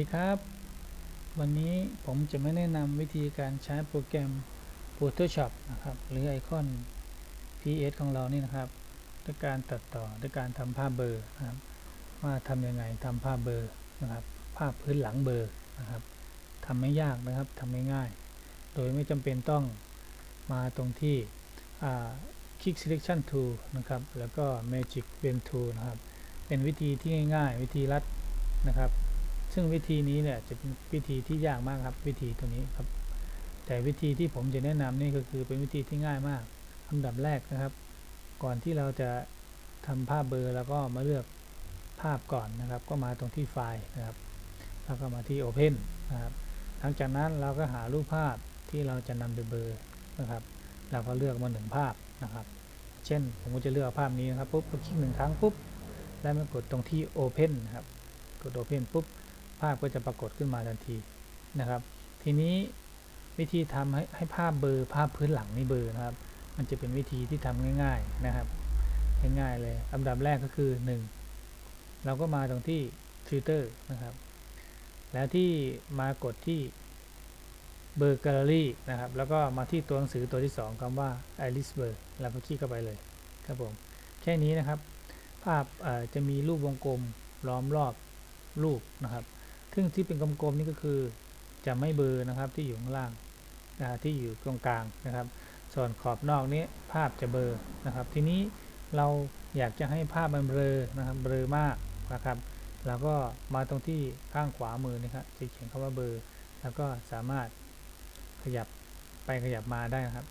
สวัสดีครับ วันนี้ผมจะไม่แนะนำวิธีการใช้โปรแกรม Photoshop นะครับ หรือไอคอน PS ของเรานี่นะครับด้วยการตัดต่อด้วยการทำภาพเบอร์นะครับ ว่าทำยังไงทำภาพเบอร์นะครับ ภาพพื้นหลังเบอร์นะครับทำไม่ยากนะครับทำไม่ง่ายโดยไม่จำเป็นต้องมาตรงที่ Kick Selection Tool นะครับ แล้วก็ Magic Pen Tool นะครับ เป็นวิธีที่ง่ายๆ วิธีรัดนะครับ ซึ่งวิธีนี้เนี่ยจะเป็นวิธีที่ยากมากครับ วิธีตัวนี้ครับ แต่วิธีที่ผมจะแนะนำนี่ก็คือเป็นวิธีที่ง่ายมากอันดับแรกนะครับ ก่อนที่เราจะทำภาพเบลอแล้วก็มาเลือกภาพก่อนนะครับ ก็มาตรงที่ไฟล์นะครับ แล้วก็มาที่ Open นะครับ หลังจากนั้นเราก็หารูปภาพที่เราจะนำไปเบลอนะครับเราก็เลือกมาหนึ่งภาพนะครับ เช่นผมก็จะเลือกภาพนี้นะครับปุ๊บคลิกหนึ่งครั้งปุ๊บ แล้วมากดตรงที่ Open นะครับ กด Open ปุ๊บ ภาพก็จะปรากฏขึ้นมาทันทีนะครับ ทีนี้วิธีทำให้ให้ภาพเบลอภาพพื้นหลังนี่เบลอนะครับ มันจะเป็นวิธีที่ทำง่าย ๆนะครับ ง่ายๆเลยอันดับแรกก็คือ 1 เราก็มาตรงที่ฟิลเตอร์นะครับ แล้วที่มากดที่เบอร์แกลเลอรี่นะครับ แล้วก็มาที่ตัวหนังสือตัวที่ 2คำว่า Iris Blur แล้วก็คลิกเข้าไปเลยครับผม แค่นี้นะครับ ภาพจะมีรูปวงกลมล้อมรอบรูปนะครับ ซึ่งที่เป็นกลมๆนี่ก็คือจะไม่เบอร์นะครับที่อยู่ข้างล่างนะที่อยู่ตรงกลางนะครับ ส่วนขอบนอกนี้ภาพจะเบอร์นะครับ ทีนี้เราอยากจะให้ภาพมันเบลอนะครับเบลอมากนะครับเราก็มาตรงที่ข้างขวามือนะครับจะเขียนคำว่าเบอร์ แล้วก็สามารถขยับไปขยับมาได้นะครับ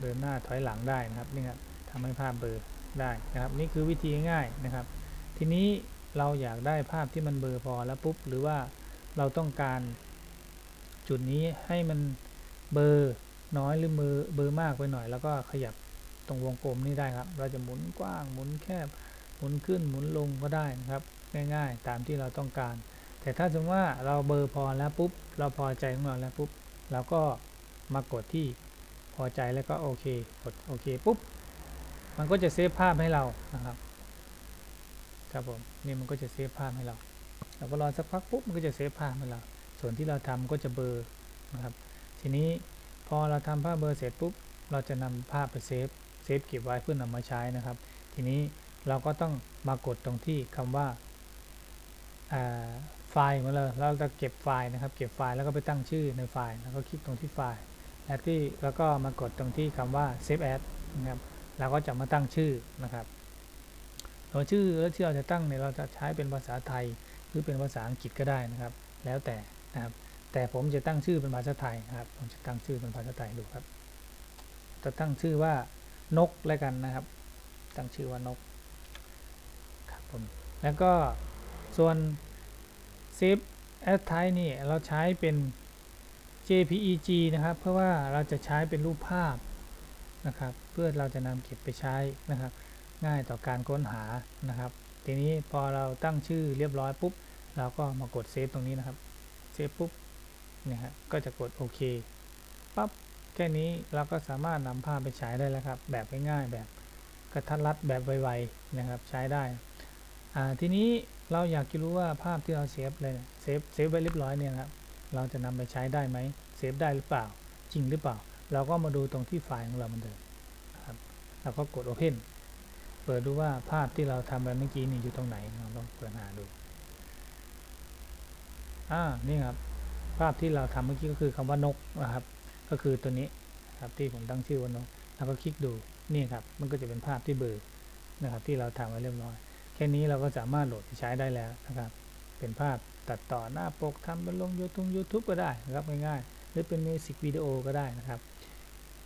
เดินหน้าถอยหลังได้นะครับนี่ครับทำให้ภาพเบลอได้นะครับ นี่คือวิธีง่ายนะครับ ทีนี้ เราอยากได้ภาพที่มันเบอร์พอแล้วปุ๊บ หรือว่าเราต้องการ จุดนี้ให้มันเบอร์น้อยหรือมือเบอร์มากไปหน่อย แล้วก็ขยับตรงวงกลมนี่ได้ครับ เราจะหมุนกว้างหมุนแคบ หมุนขึ้นหมุนลงก็ได้นะครับ ง่ายๆ ตามที่เราต้องการ แต่ถ้าสมมติว่าเราเบอร์พอแล้วปุ๊บ เราพอใจของเราแล้วปุ๊บเราก็มากดที่พอใจแล้วก็โอเค กดโอเคปุ๊บ มันก็จะเซฟภาพให้เรานะครับ ครับผมนี่มันก็จะเซฟภาพให้เราเราก็รอสักพักปุ๊บมันก็จะเซฟภาพให้เรา ส่วนที่เราทำก็จะเบอร์นะครับ ทีนี้พอเราทำภาพเบอร์เสร็จปุ๊บเราจะนำภาพไปเซฟเซฟเก็บไว้เพื่อนำมาใช้นะครับ ทีนี้เราก็ต้องมากดตรงที่คำว่าไฟล์มาเลยเราจะเก็บไฟล์นะครับ เก็บไฟล์แล้วก็ไปตั้งชื่อในไฟล์แล้วก็คลิกตรงที่ไฟล์และที่แล้วก็มากดตรงที่คำว่า save as นะครับเราก็จะมาตั้งชื่อนะครับ ตัวชื่อแล้วที่เราจะตั้งเนี่ยเราจะใช้เป็นภาษาไทยหรือเป็นภาษาอังกฤษก็ได้นะครับ แล้วแต่นะครับ แต่ผมจะตั้งชื่อเป็นภาษาไทยนะครับ ผมจะตั้งชื่อเป็นภาษาไทยดูครับ จะตั้งชื่อว่านกแล้วกันนะครับ ตั้งชื่อว่านกครับผมแล้วก็ส่วน save as type นี่เราใช้เป็น JPEG นะครับ เพื่อว่าเราจะใช้เป็นรูปภาพนะครับ เพื่อเราจะนำเก็บไปใช้นะครับ ง่ายต่อการค้นหานะครับ ทีนี้พอเราตั้งชื่อเรียบร้อยปุ๊บ เราก็มากดเซฟตรงนี้นะครับ เซฟปุ๊บเนี่ยฮะก็จะกดโอเคปั๊บแค่นี้เราก็สามารถนำภาพไปใช้ได้แล้วครับ แบบง่ายๆแบบกระทัดรัดแบบไวๆนะครับใช้ได้ทีนี้เราอยากจะรู้ว่าภาพที่เราเซฟเลยเซฟเซฟไว้เรียบร้อยเนี่ยครับเราจะนำไปใช้ได้ไหมเซฟได้หรือเปล่า จริงหรือเปล่า เราก็มาดูตรงที่ไฟล์ของเราเหมือนเดิมครับเราก็กด Open เปิดดูว่าภาพที่เราทำไปเมื่อกี้นี่อยู่ตรงไหนเราลองเปิดหาดูอ่านี่ครับ ภาพที่เราทำเมื่อกี้ก็คือคำว่านกนะครับ ก็คือตัวนี้ครับที่ผมตั้งชื่อว่านกแล้วก็คลิกดูนี่ครับ มันก็จะเป็นภาพที่เบอร์นะครับ ที่เราทำไว้เรียบร้อย แค่นี้เราก็สามารถโหลดไปใช้ได้แล้วนะครับ เป็นภาพตัดต่อหน้าปกทำเป็นลงยูทูบยูทูบก็ได้นะครับง่ายๆหรือเป็นมิวสิกวิดีโอก็ได้นะครับ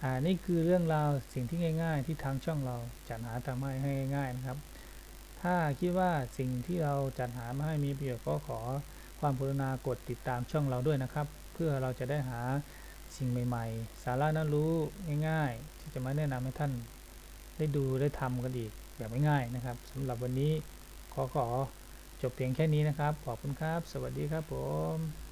อ่านี่คือเรื่องราวสิ่งที่ง่าย ๆ ที่ทางช่องเราจัดหาทำให้ให้ง่าย ๆนะครับ ถ้าคิดว่าสิ่งที่เราจัดหามาให้มีประโยชน์ก็ขอความกรุณากดติดตามช่องเราด้วยนะครับ เพื่อเราจะได้หาสิ่งใหม่ ๆ สาระน่ารู้ง่าย ๆ ที่จะมาแนะนำให้ท่านได้ดูได้ทำกันอีกแบบง่ายๆนะครับสำหรับวันนี้ขอขอจบเพียงแค่นี้นะครับ ขอบคุณครับ สวัสดีครับผม